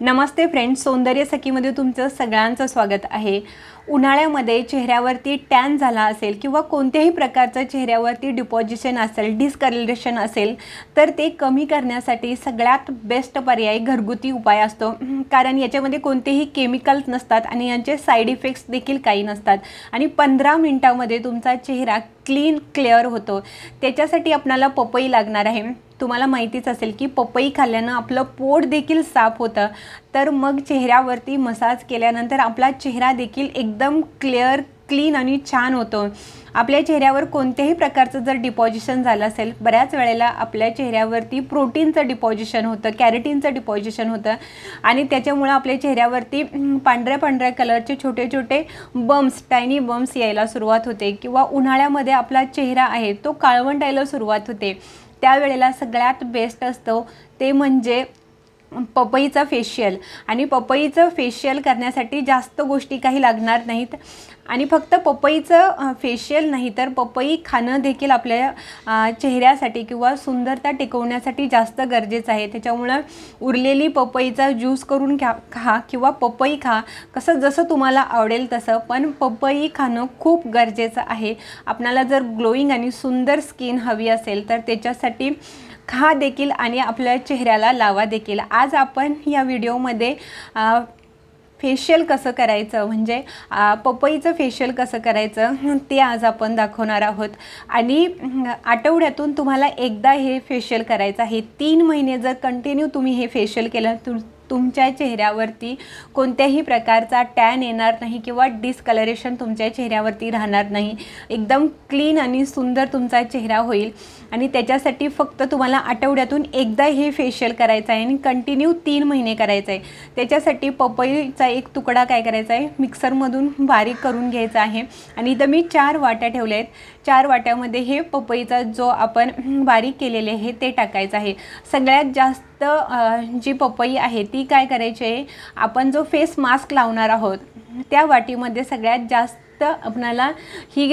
नमस्ते friends सौंदर्य सखीमध्ये तुमचं सगळ्यांचं स्वागत आहे. उन्हाळ्यामध्ये चेहऱ्यावरती टॅन झाला असेल किंवा कोणत्याही प्रकारचं चेहऱ्यावरती डिपॉझिशन असेल डिस्कलरेशन असेल तर ते कमी करण्यासाठी सगळ्यात बेस्ट पर्याय घरगुती उपाय असतो. कारण याच्यामध्ये कोणतेही केमिकल्स नसतात आणि यांचे साईड इफेक्ट्स देखील काही नसतात. आणि पंधरा मिनटामध्ये तुमचा चेहरा क्लीन क्लिअर होतो. त्याच्यासाठी आपणाला पपई लागणार आहे. तुम्हाला माहितीच असेल की पपई खाल्ल्यानं आपलं पोट देखील साफ होतं. तर मग चेहऱ्यावरती मसाज केल्यानंतर आपला चेहरा देखील एकदम क्लिअर क्लीन आणि छान होतो. आपल्या चेहऱ्यावर कोणत्याही प्रकारचं जर डिपॉझिशन झालं असेल बऱ्याच वेळेला आपल्या चेहऱ्यावरती प्रोटीनचं डिपॉझिशन होतं कॅरेटीनचं डिपॉझिशन होतं आणि त्याच्यामुळं आपल्या चेहऱ्यावरती पांढऱ्या पांढऱ्या कलरचे छोटे छोटे बम्स टायनी बम्स यायला सुरुवात होते किंवा उन्हाळ्यामध्ये आपला चेहरा आहे तो काळवंटायला सुरुवात होते. त्यावेळेला सगळ्यात बेस्ट असतो ते म्हणजे पपईचं फेशियल आणि पपईचं फेशियल करण्यासाठी जास्त गोष्टी काही लागणार नाहीत. आणि फक्त पपईचं फेशियल नाही तर पपई खाणं देखील आपल्या चेहऱ्यासाठी किंवा सुंदरता टिकवण्यासाठी जास्त गरजेचं आहे. त्याच्यामुळं उरलेली पपईचा ज्यूस करून घ्या खा किंवा पपई खा. कसं जसं तुम्हाला आवडेल तसं पण पपई खाणं खूप गरजेचं आहे. आपणाला जर ग्लोईंग आणि सुंदर स्किन हवी असेल तर त्याच्यासाठी खा देखील आणि आपल्या चेहऱ्याला लावा देखील. आज आपण या व्हिडिओमध्ये फेशियल कसं करायचं? म्हणजे पपईचं फेशियल कसं करायचं? ते आज आपण दाखवणार आहोत. आणि आठवड्यातून तुम्हाला एकदा हे फेशियल करायचं आहे. तीन महिने जर कंटिन्यू तुम्ही हे फेशियल केलं तु तुमच्या चेहऱ्यावरती कोणत्याही प्रकारचा टॅन येणार नाही किंवा डिस्कलरेशन तुमच्या चेहऱ्यावरती राहणार नाही. एकदम क्लीन आणि सुंदर तुमचा चेहरा होईल. आणि त्याच्यासाठी फक्त तुम्हाला आठवड्यातून एकदा हे फेशियल करायचं आहे आणि कंटिन्यू तीन महिने करायचं आहे त्याच्यासाठी पपईचा एक तुकडा काय करायचा आहे? मिक्सरमधून बारीक करून घ्यायचा आहे. आणि इथं मी चार वाट्या ठेवल्या आहेत. चार वाट्यामध्ये हे पपईचा जो आपण बारीक केलेले आहे ते टाकायचं आहे. सगळ्यात जास्त जी पपई आहे ती काय करायची आहे? आपण जो फेस मास्क लावणार आहोत त्या वाटीमध्ये सगळ्यात जास्त आपणाला ही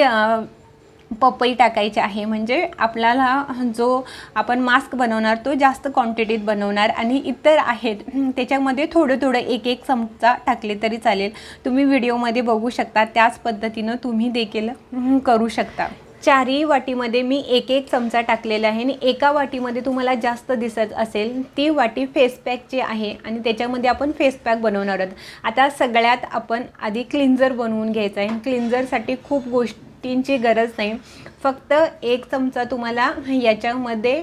पपई टाकायची आहे. म्हणजे आपल्याला जो आपण मास्क बनवणार तो जास्त क्वांटिटीत बनवणार आणि इतर आहेत त्याच्यामध्ये थोडं थोडं एक एक चमचा टाकले तरी चालेल. तुम्ही व्हिडिओमध्ये बघू शकता त्याच पद्धतीनं तुम्ही देखील करू शकता. चारही वाटीमध्ये मी एक एक चमचा टाकलेला आहे आणि एका वाटीमध्ये तुम्हाला जास्त दिसत असेल ती वाटी फेस पॅकची आहे आणि त्याच्यामध्ये आपण फेस पॅक बनवणार आहोत. आता सगळ्यात आपण आधी क्लिन्झर बनवून घ्यायचं आहे. क्लिन्झरसाठी खूप गोष्ट गोष्टींची गरज नाही. फक्त एक चमचा तुम्हाला याच्यामध्ये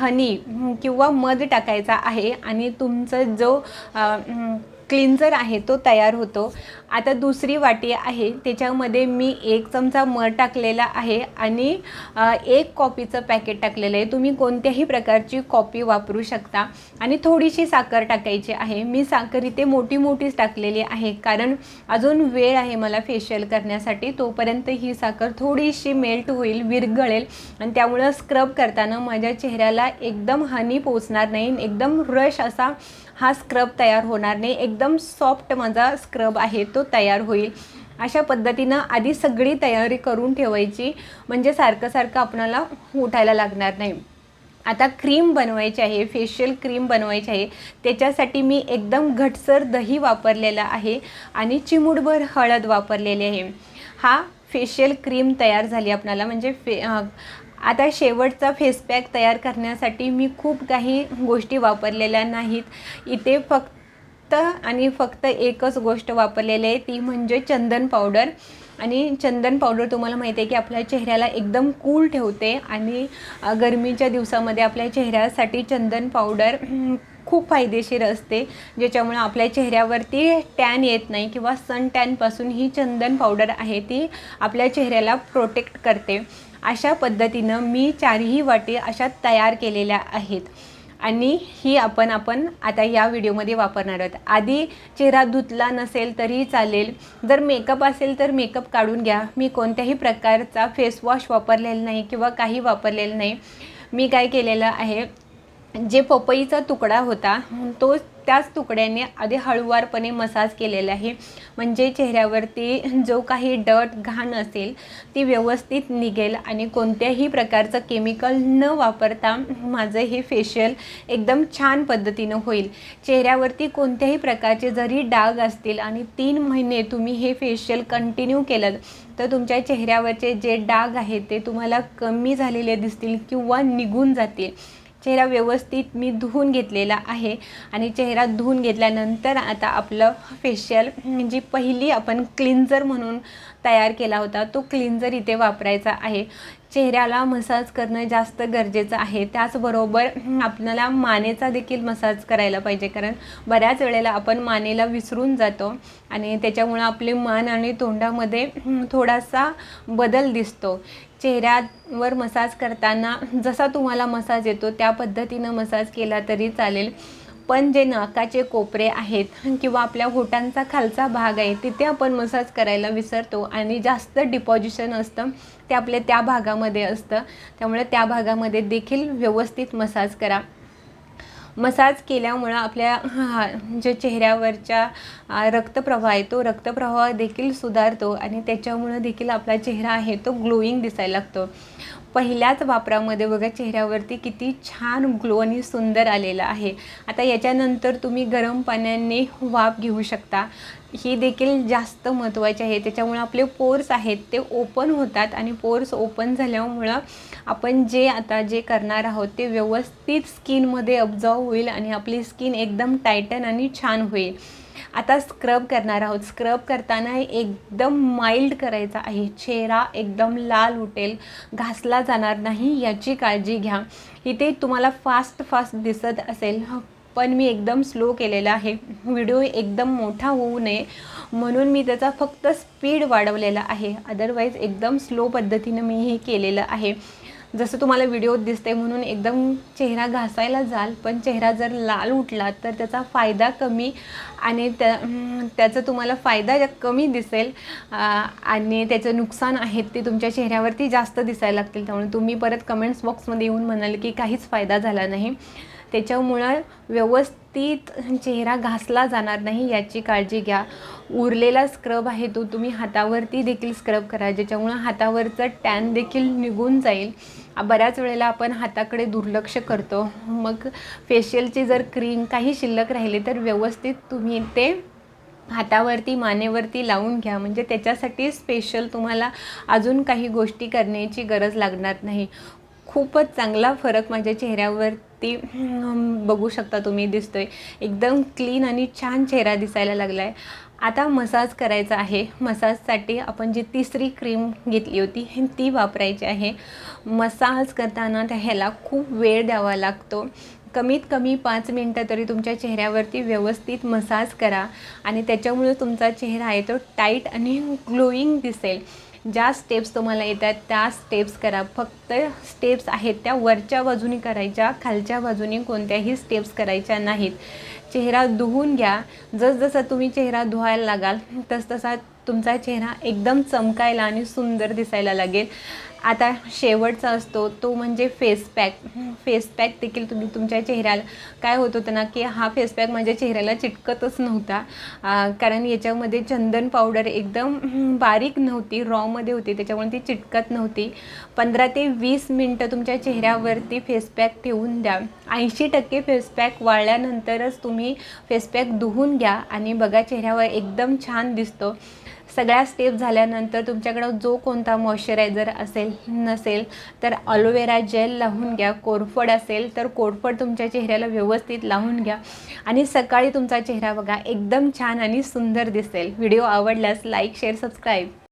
हनी किंवा मध टाकायचा आहे आणि तुमचं जो क्लिन्झर आहे तो तयार होतो. आता दुसरी वाटी आहे त्याच्यामध्ये मी एक चमचा मध टाकलेला आहे आणि एक कॉपीचं पॅकेट टाकलेलं आहे. तुम्ही कोणत्याही प्रकारची कॉपी वापरू शकता. आणि थोडीशी साखर टाकायची आहे. मी साखर इथे मोठी मोठीच टाकलेली आहे. कारण अजून वेळ आहे मला फेशियल करण्यासाठी. तोपर्यंत ही साखर थोडीशी मेल्ट होईल विरघळेल. आणि त्यामुळं स्क्रब करताना माझ्या चेहऱ्याला एकदम हानी पोचणार नाही. एकदम रश असा हा स्क्रब तयार होणार नाही. एकदम सॉफ्ट माझा स्क्रब आहे तो तयार होईल. अशा पद्धतीनं आधी सगळी तयारी करून ठेवायची. म्हणजे सारखं सारखं आपणाला उठायला लागणार नाही. आता क्रीम बनवायची आहे फेशियल क्रीम बनवायची आहे. त्याच्यासाठी मी एकदम घटसर दही वापरलेलं आहे आणि चिमुडभर हळद वापरलेली आहे. हा फेशियल क्रीम तयार झाली आपणाला. म्हणजे फे आता शेवटचा फेस पॅक तयार करण्यासाठी मी खूप काही गोष्टी वापरलेल्या नाहीत. इथे फक्त आणि फक्त एकच गोष्ट वापरलेली आहे ती म्हणजे चंदन पावडर आणि चंदन पावडर तुम्हाला माहिती आहे की आपल्या चेहऱ्याला एकदम कूल ठेवते आणि गरमीच्या दिवसामध्ये आपल्या चेहऱ्यासाठी चंदन पावडर खूप फायदेशीर असते ज्याच्यामुळे आपल्या चेहऱ्यावरती टॅन येत नाही किंवा सन टॅनपासून ही चंदन पावडर आहे ती आपल्या चेहऱ्याला प्रोटेक्ट करते. अशा पद्धतीनं मी चारही वाटी अशा तयार केलेल्या आहेत. आणि ही आपण आपण आता या व्हिडिओमध्ये वापरणार आहोत. आधी चेहरा धुतला नसेल तरी चालेल. जर मेकअप असेल तर मेकअप काढून घ्या. मी कोणत्याही प्रकारचा फेसवॉश वापरलेला नाही किंवा काही वापरलेलं नाही. मी काय केलेलं आहे जे पपईचा तुकडा होता तो त्याच तुकड्याने आधी हळुवारपणे मसाज केलेला आहे. म्हणजे चेहऱ्यावरती जो काही डट घाण असेल ती व्यवस्थित निघेल आणि कोणत्याही प्रकारचं केमिकल न वापरता माझं हे फेशियल एकदम छान पद्धतीनं होईल. चेहऱ्यावरती कोणत्याही प्रकारचे जरी डाग असतील आणि तीन महिने तुम्ही हे फेशियल कंटिन्यू केलं तर तुमच्या चेहऱ्यावरचे जे डाग आहेत ते तुम्हाला कमी झालेले दिसतील किंवा निघून जातील. चेहरा व्यवस्थित मी धुवून घेतलेला आहे आणि चेहरा धुवून घेतल्यानंतर आता आपलं फेशियल म्हणजे जी पहिली आपण क्लिन्झर म्हणून तयार केला होता. तो क्लिन्झर इथे वापरायचा आहे. चेहऱ्याला मसाज करणं जास्त गरजेचं आहे. त्याचबरोबर आपल्याला मानेचा देखील मसाज करायला पाहिजे. कारण बऱ्याच वेळेला आपण मानेला विसरून जातो आणि त्याच्यामुळं आपले मान आणि तोंडामध्ये थोडासा बदल दिसतो. चेहऱ्यावर मसाज करताना जसा तुम्हाला मसाज येतो त्या पद्धतीनं मसाज केला तरी चालेल. पण जे नाकाचे कोपरे आहेत किंवा आपल्या होटांचा खालचा भाग आहे तिथे आपण मसाज करायला विसरतो आणि जास्त डिपॉझिशन असतं ते आपल्या त्या भागामध्ये असतं. त्यामुळे त्या भागामध्ये देखील व्यवस्थित मसाज करा. मसाज केल्यामुळं आपल्या हा जे चेहऱ्यावरच्या रक्तप्रवाह आहे तो रक्तप्रवाह देखील सुधारतो आणि त्याच्यामुळं देखील आपला चेहरा आहे तो ग्लोईंग दिसायला लागतो. पहिल्याच वापरामध्ये बघा चेहऱ्यावरती किती छान ग्लो आणि सुंदर आलेला आहे. आता याच्यानंतर तुम्ही गरम पाण्याने वाफ घेऊ शकता. ही देखील जास्त महत्त्वाची आहे. त्याच्यामुळे आपले पोर्स आहेत ते ओपन होतात आणि पोर्स ओपन झाल्यामुळं आपण जे आता जे करणार आहोत ते व्यवस्थित स्किनमध्ये अब्झॉर्व होईल आणि आपली स्किन एकदम टायटन आणि छान होईल. आता स्क्रब करणार आहोत. स्क्रब करताना एकदम माइल्ड करायचा आहे. चेहरा एकदम लाल उठेल. घासला जाणार नाही याची काळजी घ्या. इथे तुम्हाला फास्ट फास्ट दिसत असेल. पण मी एकदम स्लो केलेला आहे. व्हिडिओ एकदम मोठा होऊ नये. म्हणून मी त्याचा फक्त स्पीड वाढवलेला आहे. अदरवाईज एकदम स्लो पद्धतीनं मी हे केलेलं आहे. जसं तुम्हाला व्हिडिओत दिसते म्हणून एकदम चेहरा घासायला जाल पण चेहरा जर लाल उठला तर त्याचा फायदा कमी आणि त्या त्याचा तुम्हाला फायदा कमी दिसेल. आणि त्याचं नुकसान आहेत ते तुमच्या चेहऱ्यावरती जास्त दिसायला लागतील. त्यामुळे तुम्ही परत कमेंट्स बॉक्समध्ये येऊन म्हणाल की काहीच फायदा झाला नाही. त्याच्यामुळं व्यवस्थित चेहरा घासला जाणार नाही याची काळजी घ्या. उरलेला स्क्रब आहे तो तुम्ही हातावरती देखील स्क्रब करा ज्याच्यामुळं हातावरचं टॅन देखील निघून जाईल. बऱ्याच वेळेला आपण हाताकडे दुर्लक्ष करतो. मग फेशियलची जर क्रीम काही शिल्लक राहिली तर व्यवस्थित तुम्ही ते हातावरती मानेवरती लावून घ्या. म्हणजे त्याच्यासाठी स्पेशल तुम्हाला अजून काही गोष्टी करण्याची गरज लागणार नाही. खूपच चांगला फरक माझ्या चेहऱ्यावरती बघू शकता तुम्ही दिसतो आहे एकदम क्लीन आणि छान चेहरा दिसायला लागला आहे आता मसाज करायचा आहे. मसाजसाठी आपण जी तिसरी क्रीम घेतली होती ती वापरायची आहे. मसाज करताना त्या ह्याला खूप वेळ द्यावा लागतो. कमीत कमी पाच मिनटं तरी तुमच्या चेहऱ्यावरती व्यवस्थित मसाज करा. आणि त्याच्यामुळे तुमचा चेहरा आहे तो टाईट आणि ग्लोईंग दिसेल. ज्या स्टेप्स तुम्हाला येतात त्या स्टेप्स करा. फक्त स्टेप्स आहेत त्या वरच्या बाजूनी करायच्या खालच्या बाजूनी कोणत्याही स्टेप्स करायच्या नाहीत. चेहरा धुवून घ्या. जसजसा तुम्ही चेहरा धुवायला लागाल तसतसा तुमचा चेहरा एकदम चमकायला आणि सुंदर दिसायला लागेल. आता शेवटचा असतो तो म्हणजे फेस पॅक फेस पॅक देखील तुम्ही तुमच्या चेहऱ्याला काय होत होतं ना की हा फेस पॅक माझ्या चेहऱ्याला चिटकतच नव्हता. कारण याच्यामध्ये चंदन पावडर एकदम बारीक नव्हती रॉमध्ये होती त्याच्यामुळे ती चिटकत नव्हती. पंधरा ते वीस मिनटं तुमच्या चेहऱ्यावरती फेस पॅक ठेवून द्या. ऐंशी टक्के फेस पॅक वाळल्यानंतरच तुम्ही फेस पॅक धुवून घ्या आणि बघा चेहऱ्यावर एकदम छान दिसतो. सगळ्या स्टेप झाल्यानंतर तुमच्याकडं जो कोणता मॉइश्चरायझर असेल नसेल तर अलोवेरा जेल लावून घ्या. कोरफड असेल तर कोरफड तुमच्या चेहऱ्याला व्यवस्थित लावून घ्या. आणि सकाळी तुमचा चेहरा बघा एकदम छान आणि सुंदर दिसेल. व्हिडिओ आवडल्यास लाईक शेअर सबस्क्राईब